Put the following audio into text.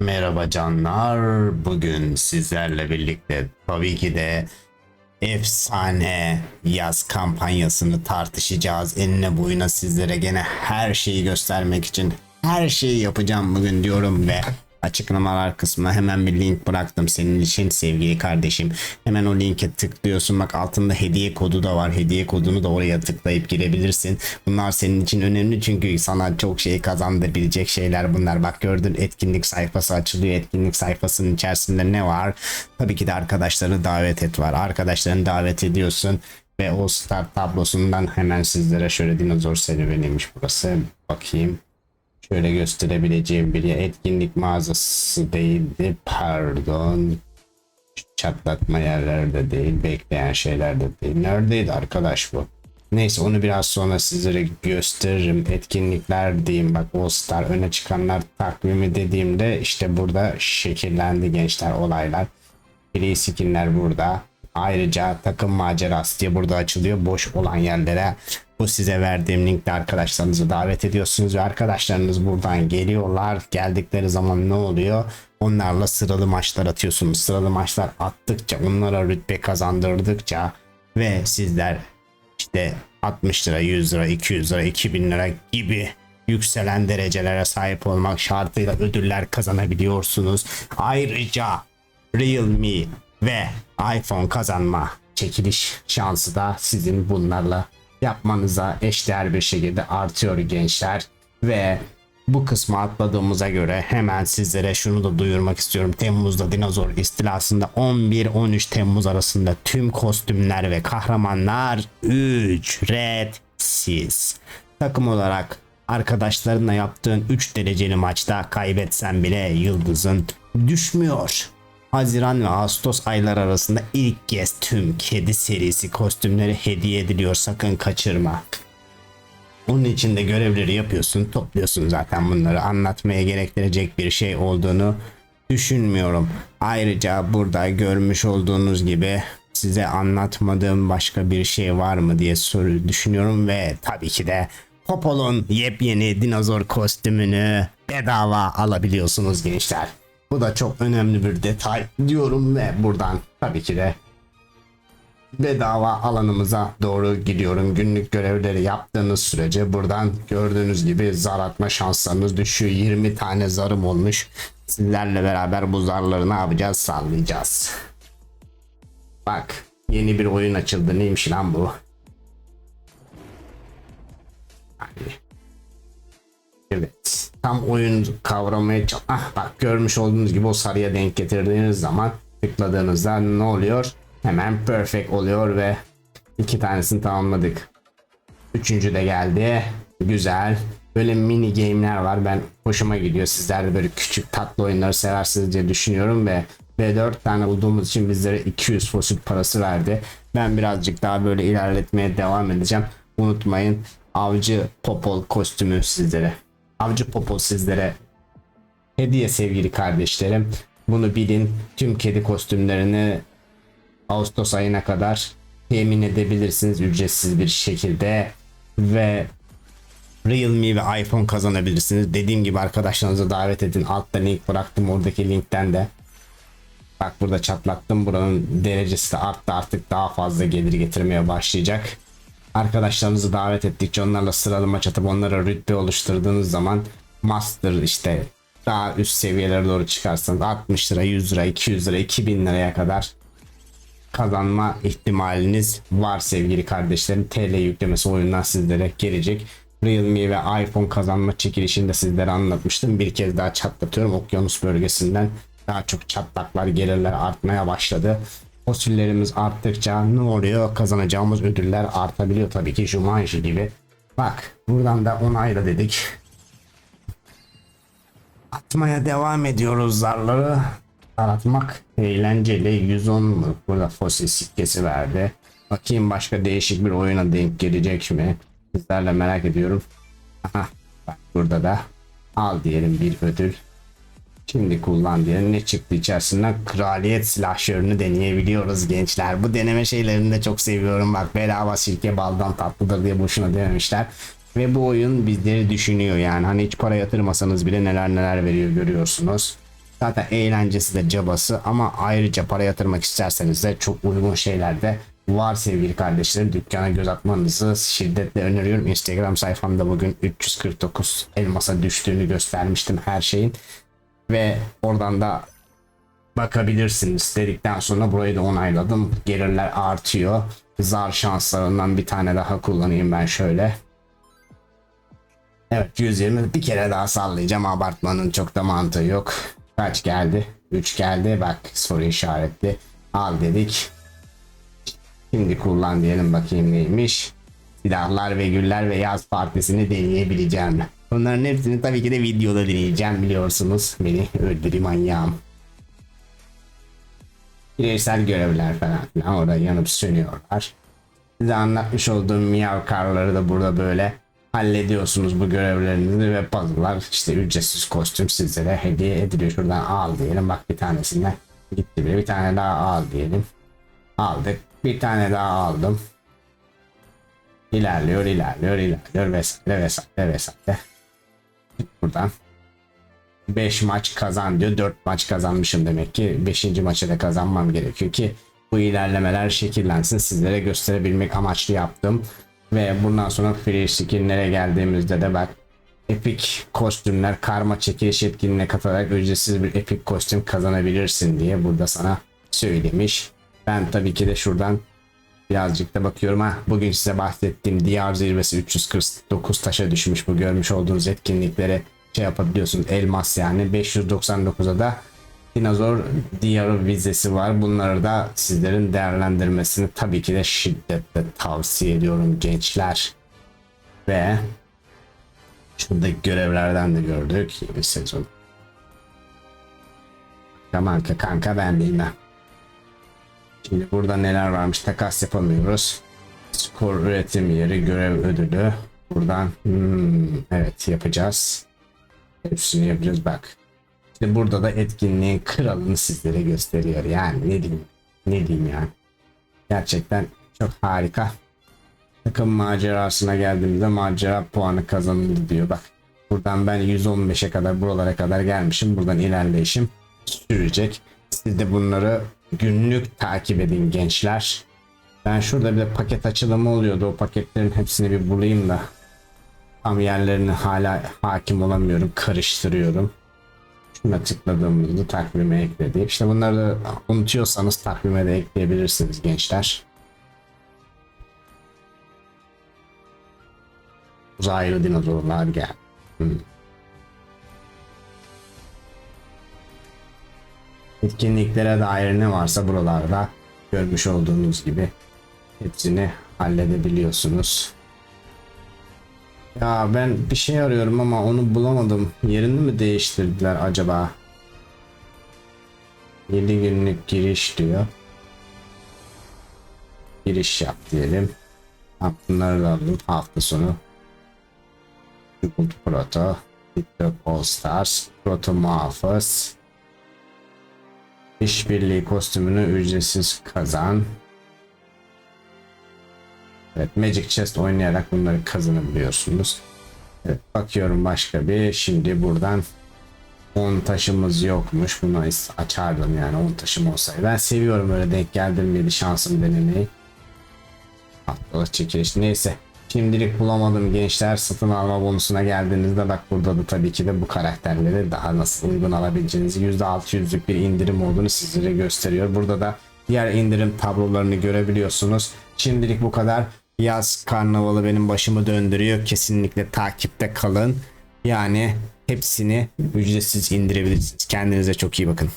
Merhaba canlar. Bugün sizlerle birlikte tabii ki de efsane yaz kampanyasını tartışacağız. Eline boyuna sizlere gene her şeyi göstermek için her şeyi yapacağım bugün diyorum ve açıklamalar kısmına hemen bir link bıraktım senin için sevgili kardeşim. Hemen o linke tıklıyorsun. Bak altında hediye kodu da var. Hediye kodunu da oraya tıklayıp girebilirsin. Bunlar senin için önemli çünkü sana çok şey kazandırabilecek şeyler bunlar. Bak gördün etkinlik sayfası açılıyor. Etkinlik sayfasının içerisinde ne var? Tabii ki de arkadaşlarını davet et var. Arkadaşlarını davet ediyorsun ve o start tablosundan hemen sizlere şöyle dinozor serüveniymiş burası. Bakayım şöyle gösterebileceğim bir etkinlik mağazası değildi pardon. Çatlatma yerlerde değil bekleyen şeylerde değil. Neredeydi arkadaş bu? Neyse onu biraz sonra sizlere gösteririm. Etkinlikler diyeyim bak All Star öne çıkanlar takvimi dediğimde işte burada şekillendi gençler olaylar. Free skinler burada Ayrıca takım macerası diye burada açılıyor. Boş olan yerlere bu size verdiğim linkte arkadaşlarınızı davet ediyorsunuz ve arkadaşlarınız buradan geliyorlar. Geldikleri zaman ne oluyor? Onlarla sıralı maçlar atıyorsunuz. Sıralı maçlar attıkça, onlara rütbe kazandırdıkça ve sizler işte 60 lira, 100 lira, 200 lira, 2000 lira gibi yükselen derecelere sahip olmak şartıyla ödüller kazanabiliyorsunuz. Ayrıca Realme ve iPhone kazanma çekiliş şansı da sizin bunlarla yapmanıza eşdeğer bir şekilde artıyor gençler ve bu kısmı atladığımıza göre hemen sizlere şunu da duyurmak istiyorum. Temmuz'da dinozor istilasında 11-13 Temmuz arasında tüm kostümler ve kahramanlar ücretsiz. Takım olarak arkadaşlarınla yaptığın 3 dereceli maçta kaybetsen bile yıldızın düşmüyor. Haziran ve Ağustos ayları arasında ilk kez tüm kedi serisi kostümleri hediye ediliyor sakın kaçırma. Onun için de görevleri yapıyorsun, topluyorsun zaten bunları anlatmaya gerektirecek bir şey olduğunu düşünmüyorum. Ayrıca burada görmüş olduğunuz gibi size anlatmadığım başka bir şey var mı diye soru düşünüyorum ve tabii ki de Popol'un yepyeni dinozor kostümünü bedava alabiliyorsunuz gençler. Bu da çok önemli bir detay diyorum ve buradan tabii ki de bedava alanımıza doğru gidiyorum. Günlük görevleri yaptığınız sürece buradan gördüğünüz gibi zar atma şanslarınız düşüyor. 20 tane zarım olmuş. Sizlerle beraber bu zarları ne yapacağız? Sallayacağız. Bak yeni bir oyun açıldı. Neymiş lan bu? Hadi. Tam oyun kavramaya. Ah bak görmüş olduğunuz gibi o sarıya denk getirdiğiniz zaman tıkladığınızda ne oluyor? Hemen perfect oluyor ve iki tanesini tamamladık. Üçüncü de geldi. Güzel. Böyle mini game'ler var. Ben hoşuma gidiyor. Sizler de böyle küçük tatlı oyunları seversiniz diye düşünüyorum ve B4 tane bulduğumuz için bizlere 200 fosil parası verdi. Ben birazcık daha böyle ilerletmeye devam edeceğim. Unutmayın avcı popol kostümü sizlere. Avcı popol sizlere hediye sevgili kardeşlerim. Bunu bilin. Tüm kedi kostümlerini Ağustos ayına kadar temin edebilirsiniz ücretsiz bir şekilde ve Realme ve iPhone kazanabilirsiniz. Dediğim gibi arkadaşlarınızı davet edin. Altta link bıraktım oradaki linkten de. Bak burada çatlattım. Buranın derecesi de arttı artık daha fazla gelir getirmeye başlayacak. Arkadaşlarınızı davet ettikçe onlarla sıralı maç atıp onlara rütbe oluşturduğunuz zaman Master işte daha üst seviyelere doğru çıkarsanız 60 lira, 100 lira, 200 lira, 2000 liraya kadar kazanma ihtimaliniz var sevgili kardeşlerim. TL yüklemesi oyundan sizlere gelecek. Realme ve iPhone kazanma çekilişini de sizlere anlatmıştım. Bir kez daha çatlatıyorum. Okyanus bölgesinden daha çok çatlaklar gelirler artmaya başladı. Fosillerimiz arttıkça ne oluyor? Kazanacağımız ödüller artabiliyor tabii ki Jumanji gibi. Bak buradan da onayla dedik. Atmaya devam ediyoruz zarları. Aratmak eğlenceli. 110 mu? Burada fosil sikkesi verdi. Bakayım başka değişik bir oyuna denk gelecek mi? Sizlerle merak ediyorum. Aha, bak burada da al diyelim bir ödül. Şimdi kullan ne çıktı içerisinden kraliyet silahşörünü deneyebiliyoruz gençler. Bu deneme şeylerini de çok seviyorum. Bak bedava sirke baldan tatlıdır diye boşuna dememişler. Ve bu oyun bizleri düşünüyor yani. Hani hiç para yatırmasanız bile neler neler veriyor görüyorsunuz. Zaten eğlencesi de cabası ama ayrıca para yatırmak isterseniz de çok uygun şeyler de var sevgili kardeşlerim. Dükkana göz atmanızı şiddetle öneriyorum. Instagram sayfamda bugün 349 elmasa düştüğünü göstermiştim her şeyin. Ve oradan da bakabilirsiniz dedikten sonra burayı da onayladım. Gelirler artıyor. Zar şanslarından bir tane daha kullanayım ben şöyle. Evet 120 bir kere daha sallayacağım abartmanın çok da mantığı yok. Kaç geldi? 3 geldi bak soru işaretli. Al dedik. Şimdi kullan diyelim bakayım neymiş. Silahlar ve güller ve yaz partisini deneyebileceğim. Bunların hepsini tabii ki de videoda deneyeceğim biliyorsunuz. Beni öldürü manyağım. Bireysel görevler falan filan orada yanıp sönüyorlar. Size anlatmış olduğum miyav karları da burada böyle hallediyorsunuz bu görevlerinizi ve puzzle'lar işte ücretsiz kostüm sizlere hediye ediliyor. Şuradan al diyelim bak bir tanesinden gitti bile bir tane daha al diyelim. Aldık bir tane daha aldım. İlerliyor ilerliyor ilerliyor vesaire vesaire vesaire. Buradan 5 maç kazan diyor. 4 maç kazanmışım demek ki. 5. maçı da kazanmam gerekiyor ki bu ilerlemeler şekillensin. Sizlere gösterebilmek amaçlı yaptım. Ve bundan sonra free skinlere geldiğimizde de bak epic kostümler karma çekiliş etkinliğine katılarak ücretsiz bir epic kostüm kazanabilirsin diye burada sana söylemiş. Ben tabii ki de şuradan birazcık da bakıyorum. Ha bugün size bahsettiğim diyar zirvesi 349 taşa düşmüş bu görmüş olduğunuz etkinliklere şey yapabiliyorsunuz. Elmas yani. 599'a da dinozor diyarı vizesi var. Bunları da sizlerin değerlendirmesini tabii ki de şiddetle tavsiye ediyorum gençler. Ve şuradaki görevlerden de gördük. Yeni sezon kanka kanka ben bilmem Şimdi burada neler varmış takas yapamıyoruz. Skor üretim yeri görev ödülü. Buradan hmm, evet yapacağız. Hepsini yapacağız bak. İşte burada da etkinliğin kralını sizlere gösteriyor. Yani ne diyeyim ne diyeyim yani. Gerçekten çok harika. Takım macerasına geldiğimizde macera puanı kazanıldı diyor bak. Buradan ben 115'e kadar buralara kadar gelmişim. Buradan ilerleyişim sürecek. Siz de bunları günlük takip edin gençler. Ben şurada bir de paket açılımı oluyordu. O paketlerin hepsini bir bulayım da. Tam yerlerini hala hakim olamıyorum. Karıştırıyorum. Şuna tıkladığımızda takvime ekledi. İşte bunları da unutuyorsanız takvime de ekleyebilirsiniz gençler. Uzaylı dinozorlar gel. Hmm. Etkinliklere dair ne varsa buralarda görmüş olduğunuz gibi hepsini halledebiliyorsunuz. Ya ben bir şey arıyorum ama onu bulamadım. Yerini mi değiştirdiler acaba? 7 günlük giriş diyor. Giriş yap diyelim. Bunları da alalım hafta sonu. Gold Proto, TikTok All Stars, Proto Muhafız, İşbirliği kostümünü ücretsiz kazan. Evet Magic Chest oynayarak bunları kazanabiliyorsunuz. Evet bakıyorum başka bir. Şimdi buradan 10 taşımız yokmuş. Bunu açardım yani 10 taşım olsaydı. Ben seviyorum öyle denk geldim bir şansım denemeyi. Haftalık çekiliş neyse. Şimdilik bulamadım gençler satın alma bonusuna geldiğinizde bak burada da tabii ki de bu karakterleri daha nasıl uygun alabileceğinizi %600'lük bir indirim olduğunu sizlere gösteriyor. Burada da diğer indirim tablolarını görebiliyorsunuz. Şimdilik bu kadar. Yaz karnavalı benim başımı döndürüyor. Kesinlikle takipte kalın. Yani hepsini ücretsiz indirebilirsiniz. Kendinize çok iyi bakın.